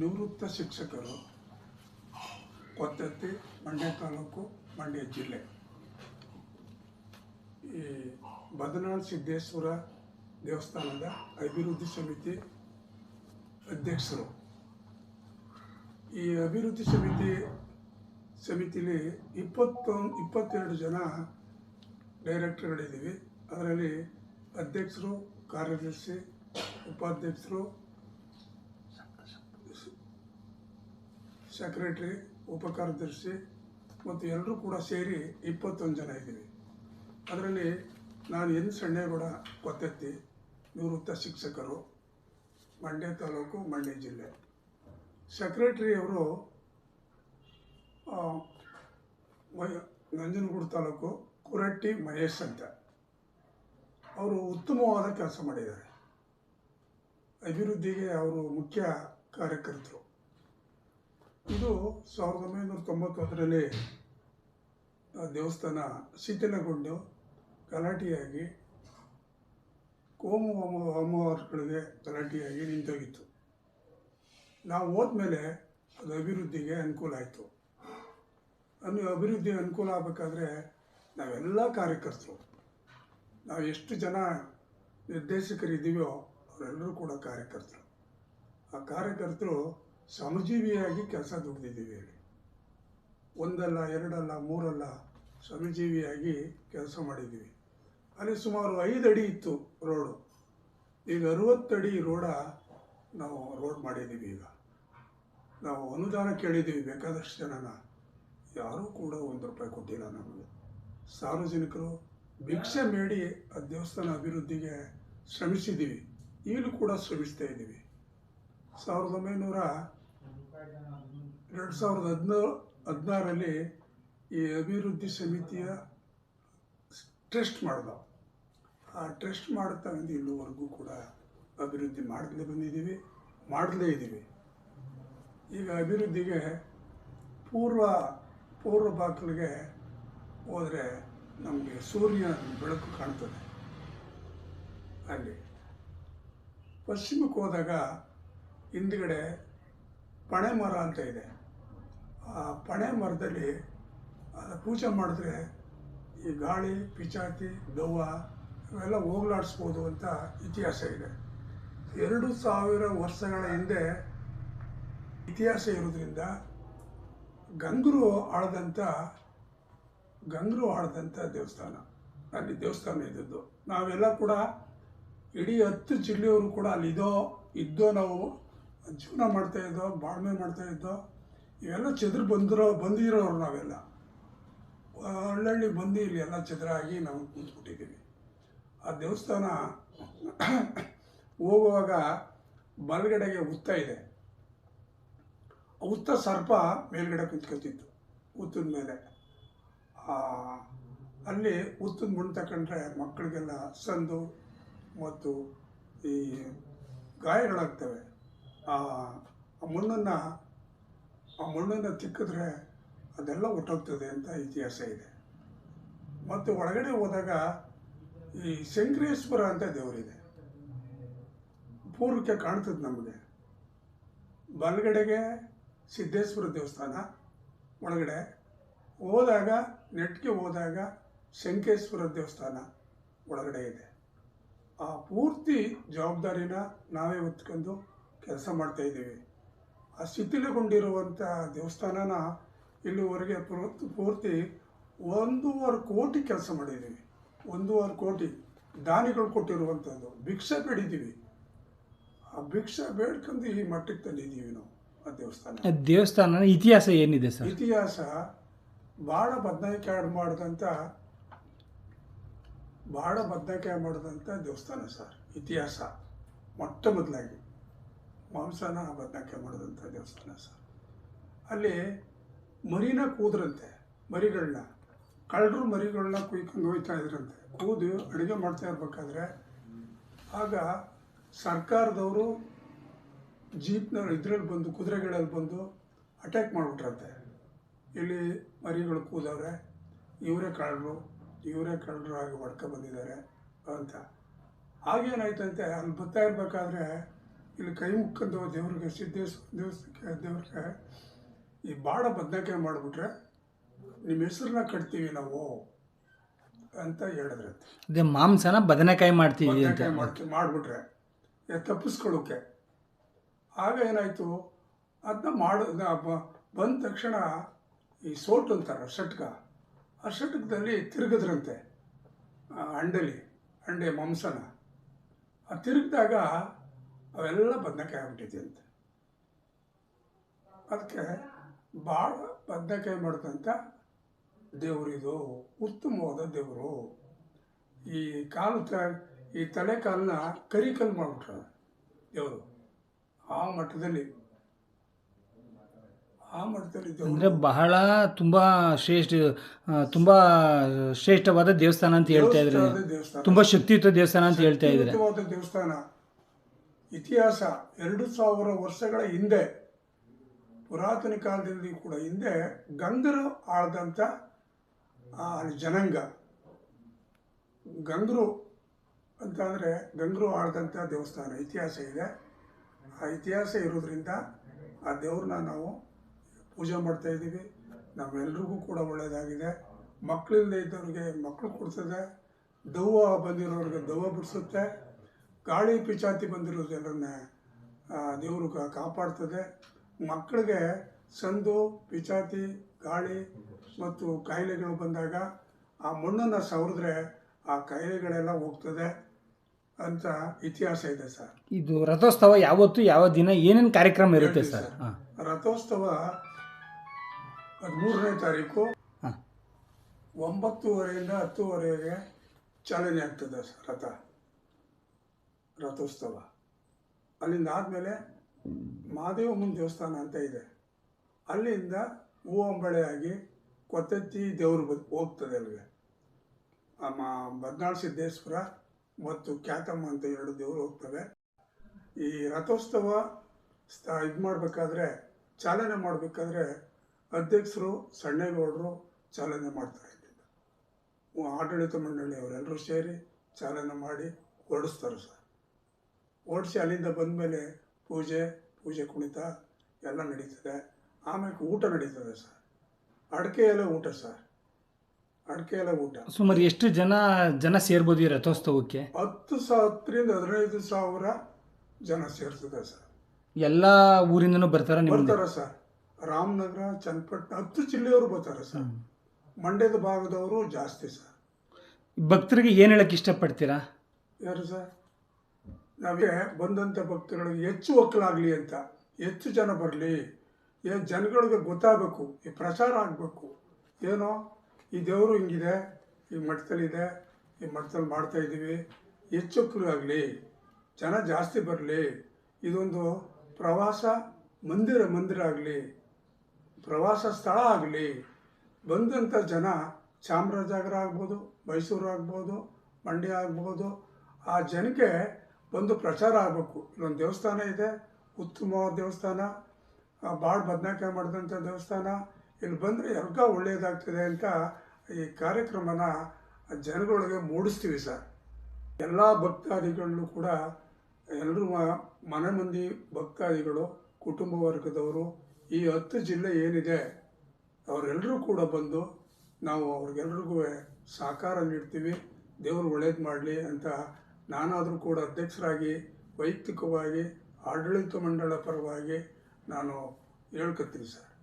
ನಿವೃತ್ತ ಶಿಕ್ಷಕರು ಕೊತ್ತತ್ತಿ ಮಂಡ್ಯ ತಾಲೂಕು, ಮಂಡ್ಯ ಜಿಲ್ಲೆ. ಈ ಬದನಾಳ್ ಸಿದ್ದೇಶ್ವರ ದೇವಸ್ಥಾನದ ಅಭಿವೃದ್ಧಿ ಸಮಿತಿ ಅಧ್ಯಕ್ಷರು. ಈ ಅಭಿವೃದ್ಧಿ ಸಮಿತಿ, ಸಮಿತಿಲಿ ಇಪ್ಪತ್ತೊಂದು ಇಪ್ಪತ್ತೆರಡು ಜನ ಡೈರೆಕ್ಟರ್ಗಳಿದ್ದೀವಿ. ಅದರಲ್ಲಿ ಅಧ್ಯಕ್ಷರು, ಕಾರ್ಯದರ್ಶಿ, ಉಪಾಧ್ಯಕ್ಷರು ಸೆಕ್ರೆಟ್ರಿ ಉಪಕಾರ್ಯದರ್ಶಿ ಮತ್ತು ಎಲ್ಲರೂ ಕೂಡ ಸೇರಿ ಇಪ್ಪತ್ತೊಂದು ಜನ ಇದ್ದೀವಿ. ಅದರಲ್ಲಿ ನಾನು ಎನ್ ಸಣ್ಣೇಗೌಡ ಕೊತ್ತೆತ್ತಿ, ನಿವೃತ್ತ ಶಿಕ್ಷಕರು, ಮಂಡ್ಯ ತಾಲೂಕು, ಮಂಡ್ಯ ಜಿಲ್ಲೆ. ಸೆಕ್ರೆಟ್ರಿಯವರು ನಂಜನಗೂಡು ತಾಲೂಕು, ಕುರಟ್ಟಿ ಮಹೇಶ್ ಅಂತ. ಅವರು ಉತ್ತಮವಾದ ಕೆಲಸ ಮಾಡಿದ್ದಾರೆ. ಅಭಿವೃದ್ಧಿಗೆ ಅವರು ಮುಖ್ಯ ಕಾರ್ಯಕರ್ತರು. ಇದು ಸಾವಿರದ ಒಂಬೈನೂರ ತೊಂಬತ್ತೊಂದರಲ್ಲಿ ದೇವಸ್ಥಾನ ಶಿಥಿಲಗೊಂಡು ಗಲಾಟೆಯಾಗಿ ಕೋಮು ಹೋಮ ಹೋಮವಾರಗಳಿಗೆ ಗಲಾಟೆಯಾಗಿ ನಿಂತೋಗಿತ್ತು. ನಾವು ಹೋದ್ಮೇಲೆ ಅದು ಅಭಿವೃದ್ಧಿಗೆ ಅನುಕೂಲ ಆಯಿತು. ಅನ್ನು, ಅಭಿವೃದ್ಧಿ ಅನುಕೂಲ ಆಗಬೇಕಾದ್ರೆ ನಾವೆಲ್ಲ ಕಾರ್ಯಕರ್ತರು. ನಾವು ಎಷ್ಟು ಜನ ನಿರ್ದೇಶಕರಿದ್ದೀವೋ ಅವರೆಲ್ಲರೂ ಕೂಡ ಕಾರ್ಯಕರ್ತರು. ಆ ಕಾರ್ಯಕರ್ತರು ಶ್ರಮಜೀವಿಯಾಗಿ ಕೆಲಸ ದುಡಿದಿದ್ದೀವಿ ಒಂದಲ್ಲ, ಎರಡಲ್ಲ, ಮೂರಲ್ಲ ಶ್ರಮಜೀವಿಯಾಗಿ ಕೆಲಸ ಮಾಡಿದ್ದೀವಿ. ಅಲ್ಲಿ ಸುಮಾರು ಐದು ಅಡಿ ಇತ್ತು ರೋಡು. ಈಗ ಅರುವತ್ತಡಿ ರೋಡ ನಾವು ರೋಡ್ ಮಾಡಿದ್ದೀವಿ ಈಗ. ನಾವು ಅನುದಾನ ಕೇಳಿದ್ದೀವಿ ಬೇಕಾದಷ್ಟು ಜನನ. ಯಾರೂ ಕೂಡ ಒಂದು ರೂಪಾಯಿ ಕೊಟ್ಟಿಲ್ಲ ನಮಗೆ. ಸಾರ್ವಜನಿಕರು ಭಿಕ್ಷೆ ಮೇಡಿ ಆ ದೇವಸ್ಥಾನ ಅಭಿವೃದ್ಧಿಗೆ ಶ್ರಮಿಸಿದ್ದೀವಿ. ಈಗಲೂ ಕೂಡ ಶ್ರಮಿಸ್ತಾ ಇದ್ದೀವಿ. ಸಾವಿರದ ಒಂಬೈನೂರ ಎರಡು ಸಾವಿರದ ಹದಿನಾರು ಹದಿನಾರರಲ್ಲಿ ಈ ಅಭಿವೃದ್ಧಿ ಸಮಿತಿಯ ಟ್ರಸ್ಟ್ ಮಾಡ್ದ ಆ ಟ್ರಸ್ಟ್ ಮಾಡ್ತಾ ಬಂದು ಇಲ್ಲಿವರೆಗೂ ಕೂಡ ಅಭಿವೃದ್ಧಿ ಮಾಡಲೇ ಬಂದಿದ್ದೀವಿ ಮಾಡಲೇ ಇದ್ದೀವಿ. ಈಗ ಅಭಿವೃದ್ಧಿಗೆ ಪೂರ್ವ ಪೂರ್ವ ಬಾಗಿಲಿಗೆ ಹೋದರೆ ನಮಗೆ ಸೂರ್ಯ ಬೆಳಕು ಕಾಣ್ತದೆ. ಅಲ್ಲಿ. ಪಶ್ಚಿಮಕ್ಕೆ ಹೋದಾಗ ಹಿಂದ್ಗಡೆ ಪಣೆ ಮರ ಅಂತ ಇದೆ. ಆ ಪಣೆ ಮರದಲ್ಲಿ ಅದು ಪೂಜೆ ಮಾಡಿದ್ರೆ ಈ ಗಾಳಿ ಪಿಚಾತಿ ದವ್ವ ಇವೆಲ್ಲ ಹೋಗ್ಲಾಡಿಸ್ಬೋದು ಅಂತ ಇತಿಹಾಸ ಇದೆ. ಎರಡು ಸಾವಿರ ವರ್ಷಗಳ ಹಿಂದೆ ಇತಿಹಾಸ ಇರೋದ್ರಿಂದ ಗಂಗರು ಆಳದಂಥ ಗಂಗರು ಆಳದಂಥ ದೇವಸ್ಥಾನ, ಅಲ್ಲಿ ದೇವಸ್ಥಾನ ಇದ್ದದ್ದು. ನಾವೆಲ್ಲ ಕೂಡ ಇಡೀ ಹತ್ತು ಜಿಲ್ಲೆಯವರು ಕೂಡ ಅಲ್ಲಿ ಇದೋ ಇದ್ದೋ ನಾವು ಜೀವನ ಮಾಡ್ತಾ ಇದ್ದೋ, ಬಾಳ್ಮೆ ಮಾಡ್ತಾ ಇದ್ದೋ, ಇವೆಲ್ಲ ಚದ್ರ ಬಂದಿರೋ, ಬಂದಿರೋರು ನಾವೆಲ್ಲ. ಹಳ್ಳಿಗೆ ಬಂದು ಇಲ್ಲಿ ಎಲ್ಲ ಚದರಾಗಿ ನಾವು ಕೂತ್ಬಿಟ್ಟಿದ್ದೀವಿ. ಆ ದೇವಸ್ಥಾನ ಹೋಗುವಾಗ ಬಲಗಡೆಗೆ ಉತ್ತ ಇದೆ. ಉತ್ತ ಸರ್ಪ ಮೇಲ್ಗಡೆ ಕುತ್ಕೊತಿತ್ತು ಉತ್ತದ ಮೇಲೆ. ಅಲ್ಲಿ ಉತ್ತದ ಮಣ್ಣು ತಕೊಂಡ್ರೆ ಮಕ್ಕಳಿಗೆಲ್ಲ ಸಂದು ಮತ್ತು ಈ ಗಾಯಗಳಾಗ್ತವೆ. ಆ ಮಣ್ಣನ್ನು ಆ ಮಣ್ಣನ್ನು ತಿಕ್ಕಿದ್ರೆ ಅದೆಲ್ಲ ಒಟ್ಟೋಗ್ತದೆ ಅಂತ ಇತಿಹಾಸ ಇದೆ. ಮತ್ತು ಒಳಗಡೆ ಹೋದಾಗ ಈ ಶಂಕರೇಶ್ವರ ಅಂತ ದೇವರಿದೆ. ಪೂರ್ವಕ್ಕೆ ಕಾಣ್ತದೆ ನಮಗೆ. ಬಲಗಡೆಗೆ ಸಿದ್ದೇಶ್ವರ ದೇವಸ್ಥಾನ ಒಳಗಡೆ. ಹೋದಾಗ, ನೆಟ್ಗೆ ಹೋದಾಗ ಶಂಕೇಶ್ವರ ದೇವಸ್ಥಾನ ಒಳಗಡೆ ಇದೆ. ಆ ಪೂರ್ತಿ ಜವಾಬ್ದಾರಿನ ನಾವೇ ಹೊತ್ಕೊಂಡು ಕೆಲಸ ಮಾಡ್ತಾ ಇದ್ದೀವಿ. ಆ ಶಿಥಿಲಗೊಂಡಿರುವಂಥ ದೇವಸ್ಥಾನನ ಇಲ್ಲಿವರೆಗೆ ಪೂರ್ತಿ ಪೂರ್ತಿ ಒಂದೂವರೆ ಕೋಟಿ ಕೆಲಸ ಮಾಡಿದ್ದೀವಿ. ಒಂದೂವರೆ ಕೋಟಿ ದಾನಿಗಳು ಕೊಟ್ಟಿರುವಂಥದ್ದು ಭಿಕ್ಷೆ ಬೇಡಿದ್ದೀವಿ. ಆ ಭಿಕ್ಷೆ ಬೇಡ್ಕೊಂಡು ಈ ಮಟ್ಟಕ್ಕೆ ತಂದಿದ್ದೀವಿ ನಾವು ಆ ದೇವಸ್ಥಾನ. ದೇವಸ್ಥಾನ ಇತಿಹಾಸ ಏನಿದೆ ಸರ್? ಇತಿಹಾಸ ಭಾಳ ಬದನೆಕಾಯಿ ಮಾಡಿದಂಥ ಭಾಳ ಬದನೆಕಾಯಿ ಮಾಡಿದಂಥ ದೇವಸ್ಥಾನ ಸರ್. ಇತಿಹಾಸ ಮೊಟ್ಟ ಮೊದಲಾಗಿ. ಮಾಂಸನ ಬದನಾಕೆ ಮಾಡಿದಂಥ ದೇವಸ್ಥಾನ ಸರ್. ಅಲ್ಲಿ ಮರಿನ ಕೂದ್ರಂತೆ ಮರಿಗಳನ್ನ ಕಳ್ಳರು ಮರಿಗಳನ್ನ ಕುಯ್ಕೊಂಡು ಹೋಯ್ತಾ ಇದ್ರಂತೆ. ಕೂದು ಅಡುಗೆ ಮಾಡ್ತಾ ಇರಬೇಕಾದ್ರೆ, ಆಗ ಸರ್ಕಾರದವರು ಜೀಪ್ನ ಇದ್ರಲ್ಲಿ ಬಂದು ಕುದುರೆಗಳಲ್ಲಿ ಬಂದು ಅಟ್ಯಾಕ್ ಮಾಡಿಬಿಟ್ರಂತೆ. ಇಲ್ಲಿ ಮರಿಗಳು ಕೂದವ್ರೆ, ಇವರೇ ಕಳ್ಳರು ಇವರೇ ಕಳ್ಳರು ಆಗಿ ಹೊಡ್ಕೊ ಬಂದಿದ್ದಾರೆ ಅಂತ. ಆಗೇನಾಯ್ತಂತೆ ಅಲ್ಲಿ ಬರ್ತಾ ಇರಬೇಕಾದ್ರೆ ಇಲ್ಲಿ ಕೈ ಮುಕ್ಕೊಂಡು ದೇವ್ರಿಗೆ ಸಿದ್ದೇಶ್ವರ ದೇವಸ್ಥಕ್ಕೆ ದೇವ್ರಿಗೆ ಈ ಬಾಡ ಬದನೆಕಾಯಿ ಮಾಡಿಬಿಟ್ರೆ ನಿಮ್ಮ ಹೆಸರನ್ನ ಕಟ್ತೀವಿ ನಾವು ಅಂತ ಹೇಳಿದ್ರಂತೆ ಅದೇ ಮಾಂಸನ ಬದನೆಕಾಯಿ ಮಾಡ್ತೀವಿ ಅಂತ. ಬದನೆಕಾಯಿ ಮಾಡ್ತೀವಿ ಮಾಡಿಬಿಟ್ರೆ ತಪ್ಪಿಸ್ಕೊಳ್ಳೋಕೆ. ಆಗ ಏನಾಯಿತು? ಅದನ್ನ ಮಾಡ ಬಂದ ತಕ್ಷಣ ಈ ಸೋಟ್ ಅಂತಾರೆ ಷಟ್ಕ. ಆ ಷಟ್ಕದಲ್ಲಿ ತಿರುಗಿದ್ರಂತೆ ಅಂಡಲಿ ಅಂಡೆ ಮಾಂಸನ. ಆ ತಿರುಗಿದಾಗ ಅವೆಲ್ಲ ಬಂಧಕ ಆಗ್ಬಿಟ್ಟಿದೆ ಅದಕ್ಕೆ ಭಾಳ ಬದನೆಕಾಯಿ ಮಾಡಿದಂಥ ದೇವರಿದು ಉತ್ತಮವಾದ ದೇವರು. ಈ ಕಾಲು ತ ಈ ತಲೆ ಕಾಲನ್ನ ಕರಿಕಲ್ಲು ಮಾಡಿಬಿಟ್ರ ದೇವರು. ಆ ಮಟ್ಟದಲ್ಲಿ ಆ ಮಟ್ಟದಲ್ಲಿ ಅಂದರೆ ಬಹಳ ತುಂಬ ಶ್ರೇಷ್ಠ ತುಂಬ ಶ್ರೇಷ್ಠವಾದ ದೇವಸ್ಥಾನ ಅಂತ ಹೇಳ್ತಾ ಇದ್ರೆ. ತುಂಬ ಶಕ್ತಿಯುತ ದೇವಸ್ಥಾನ ಅಂತ ಹೇಳ್ತಾ ಇದ್ದಾರೆ ದೇವಸ್ಥಾನ. ಇತಿಹಾಸ ಎರಡು ಸಾವಿರ ವರ್ಷಗಳ ಹಿಂದೆ, ಪುರಾತನ ಕಾಲದಲ್ಲಿ ಕೂಡ ಹಿಂದೆ ಗಂಗರು ಆಳ್ದಂಥ ಜನಾಂಗ. ಗಂಗರು ಅಂತ ಅಂದರೆ ಗಂಗರು ಆಳ್ದಂಥ ದೇವಸ್ಥಾನ, ಇತಿಹಾಸ ಇದೆ. ಆ ಇತಿಹಾಸ ಇರೋದ್ರಿಂದ ಆ ದೇವ್ರನ್ನ ನಾವು ಪೂಜೆ ಮಾಡ್ತಾ ಇದ್ದೀವಿ. ನಮ್ಮೆಲ್ರಿಗೂ ಕೂಡ ಒಳ್ಳೆಯದಾಗಿದೆ. ಮಕ್ಕಳಿಂದ ಇದ್ದವ್ರಿಗೆ ಮಕ್ಕಳು ಕೊಡ್ತದೆ. ದವ್ವ ಬಂದಿರೋರಿಗೆ ದವ್ವ ಬಿಡಿಸುತ್ತೆ. ಗಾಳಿ ಪಿಚಾತಿ ಬಂದಿರೋ ಎಲ್ಲರನ್ನ ದೇವರು ಕಾಪಾಡ್ತದೆ. ಮಕ್ಕಳಿಗೆ ಸಂದು ಪಿಚಾತಿ ಗಾಳಿ ಮತ್ತು ಕಾಯಿಲೆಗಳು ಬಂದಾಗ ಆ ಮಣ್ಣನ್ನು ಸವರಿದ್ರೆ ಆ ಕಾಯಿಲೆಗಳೆಲ್ಲ ಹೋಗ್ತದೆ ಅಂತ ಇತಿಹಾಸ ಇದೆ ಸರ್. ಇದು ರಥೋತ್ಸವ ಯಾವತ್ತು ಯಾವ ದಿನ ಏನೇನು ಕಾರ್ಯಕ್ರಮ ಇರುತ್ತೆ ಸರ್? ರಥೋತ್ಸವ ಹದಿಮೂರನೇ ತಾರೀಕು ಒಂಬತ್ತುವರೆಯಿಂದ ಹತ್ತುವರೆಗೆ ಚಾಲನೆ ಆಗ್ತದೆ ಸರ್ ರಥ. ರಥೋತ್ಸವ. ಅಲ್ಲಿಂದ ಆದಮೇಲೆ ಮಹಾದೇವಮ್ಮನ ದೇವಸ್ಥಾನ ಅಂತ ಇದೆ. ಅಲ್ಲಿಂದ ಹೂವಂಬಳೆಯಾಗಿ ಕೊತ್ತೆತ್ತಿ ದೇವರು ಬದ್, ಹೋಗ್ತದೆ ಅಲ್ಲಿಗೆ. ಮಾ, ಬದ್ನಾಳ್ ಸಿದ್ದೇಶ್ವರ ಮತ್ತು ಖ್ಯಾತಮ್ಮ ಅಂತ ಎರಡು ದೇವರು ಹೋಗ್ತವೆ. ಈ ರಥೋತ್ಸವ ಸ್ಥ, ಇದು ಮಾಡಬೇಕಾದ್ರೆ, ಚಾಲನೆ ಮಾಡಬೇಕಾದ್ರೆ ಅಧ್ಯಕ್ಷರು, ಸಣ್ಣೇಗೌಡರು ಚಾಲನೆ ಮಾಡ್ತಾ ಆಡಳಿತ ಮಂಡಳಿಯವರೆಲ್ಲರೂ ಸೇರಿ ಚಾಲನೆ ಮಾಡಿ ಹೊರಡಿಸ್ತಾರೆ ಸರ್. ಓಡಿಸಿ ಅಲ್ಲಿಂದ ಬಂದಮೇಲೆ ಪೂಜೆ ಪೂಜೆ ಕುಣಿತ ಎಲ್ಲ ನಡೀತದೆ. ಆಮೇಲೆ ಊಟ ನಡೀತದೆ ಸರ್. ಅಡಿಕೆ ಎಲ್ಲ ಊಟ ಸರ್. ಅಡಿಕೆ ಎಲ್ಲ ಊಟ ಸುಮಾರು ಎಷ್ಟು ಜನ ಜನ ಸೇರ್ಬೋದು ಈ ರಥೋತ್ಸವಕ್ಕೆ? ಹತ್ತು ಸಾವಿರ ಹತ್ತರಿಂದ ಹದಿನೈದು ಸಾವಿರ ಜನ ಸೇರ್ತದೆ ಸರ್. ಎಲ್ಲ ಊರಿಂದನೂ ಬರ್ತಾರ ಬರ್ತಾರೆ ಸರ್. ರಾಮನಗರ ಚನ್ನಪಟ್ಟಣ ಹತ್ತು ಜಿಲ್ಲೆಯವರು ಬರ್ತಾರೆ ಸರ್. ಮಂಡ್ಯದ ಭಾಗದವರು ಜಾಸ್ತಿ ಸರ್. ಭಕ್ತರಿಗೆ ಏನು ಹೇಳಕ್ ಇಷ್ಟಪಡ್ತೀರಾ? ಯಾರು ಸರ್? ನಾವೇ ಬಂದಂಥ ಭಕ್ತರುಗಳಿಗೆ ಹೆಚ್ಚು ಒಕ್ಕಲಾಗಲಿ ಅಂತ, ಹೆಚ್ಚು ಜನ ಬರಲಿ, ಏ ಜನಗಳಿಗೆ ಗೊತ್ತಾಗಬೇಕು, ಈ ಪ್ರಚಾರ ಆಗಬೇಕು. ಏನೋ, ಈ ದೇವರು ಹಿಂಗಿದೆ, ಈ ಮಠದಲ್ಲಿದೆ, ಈ ಮಠದಲ್ಲಿ ಮಾಡ್ತಾ ಇದ್ದೀವಿ, ಹೆಚ್ಚು ಆಗಲಿ, ಜನ ಜಾಸ್ತಿ ಬರಲಿ, ಇದೊಂದು ಪ್ರವಾಸ ಮಂದಿರ ಮಂದಿರ ಆಗಲಿ, ಪ್ರವಾಸ ಸ್ಥಳ ಆಗಲಿ ಬಂದಂಥ ಜನ ಚಾಮರಾಜನಗರ ಆಗ್ಬೋದು, ಮೈಸೂರು ಆಗ್ಬೋದು, ಮಂಡ್ಯ ಆಗ್ಬೋದು, ಆ ಜನಕ್ಕೆ ಬಂದು ಪ್ರಚಾರ ಆಗಬೇಕು. ಇಲ್ಲೊಂದು ದೇವಸ್ಥಾನ ಇದೆ, ಉತ್ತಮವಾದ ದೇವಸ್ಥಾನ ಭಾಳ ಬದನಾಕಾಯಿ ಮಾಡಿದಂಥ ದೇವಸ್ಥಾನ. ಇಲ್ಲಿ ಬಂದರೆ ಯಾರ್ಗ ಒಳ್ಳೆಯದಾಗ್ತದೆ ಅಂತ ಈ ಕಾರ್ಯಕ್ರಮನ ಜನಗಳಿಗೆ ಮೂಡಿಸ್ತೀವಿ ಸರ್. ಎಲ್ಲ ಭಕ್ತಾದಿಗಳಲ್ಲೂ ಕೂಡ ಎಲ್ಲರೂ ಮನೆ ಮಂದಿ ಭಕ್ತಾದಿಗಳು, ಕುಟುಂಬ ವರ್ಗದವರು, ಈ ಹತ್ತು ಜಿಲ್ಲೆ ಏನಿದೆ ಅವರೆಲ್ಲರೂ ಕೂಡ ಬಂದು ನಾವು ಅವ್ರಿಗೆಲ್ರಿಗೂ ಸಹಕಾರ ನೀಡ್ತೀವಿ. ದೇವರು ಒಳ್ಳೇದು ಮಾಡಲಿ ಅಂತ ನಾನಾದರೂ ಕೂಡ ಅಧ್ಯಕ್ಷರಾಗಿ ವೈಯಕ್ತಿಕವಾಗಿ ಆಡಳಿತ ಮಂಡಳ ಪರವಾಗಿ ನಾನು ಹೇಳ್ಕೊತೀನಿ ಸರ್.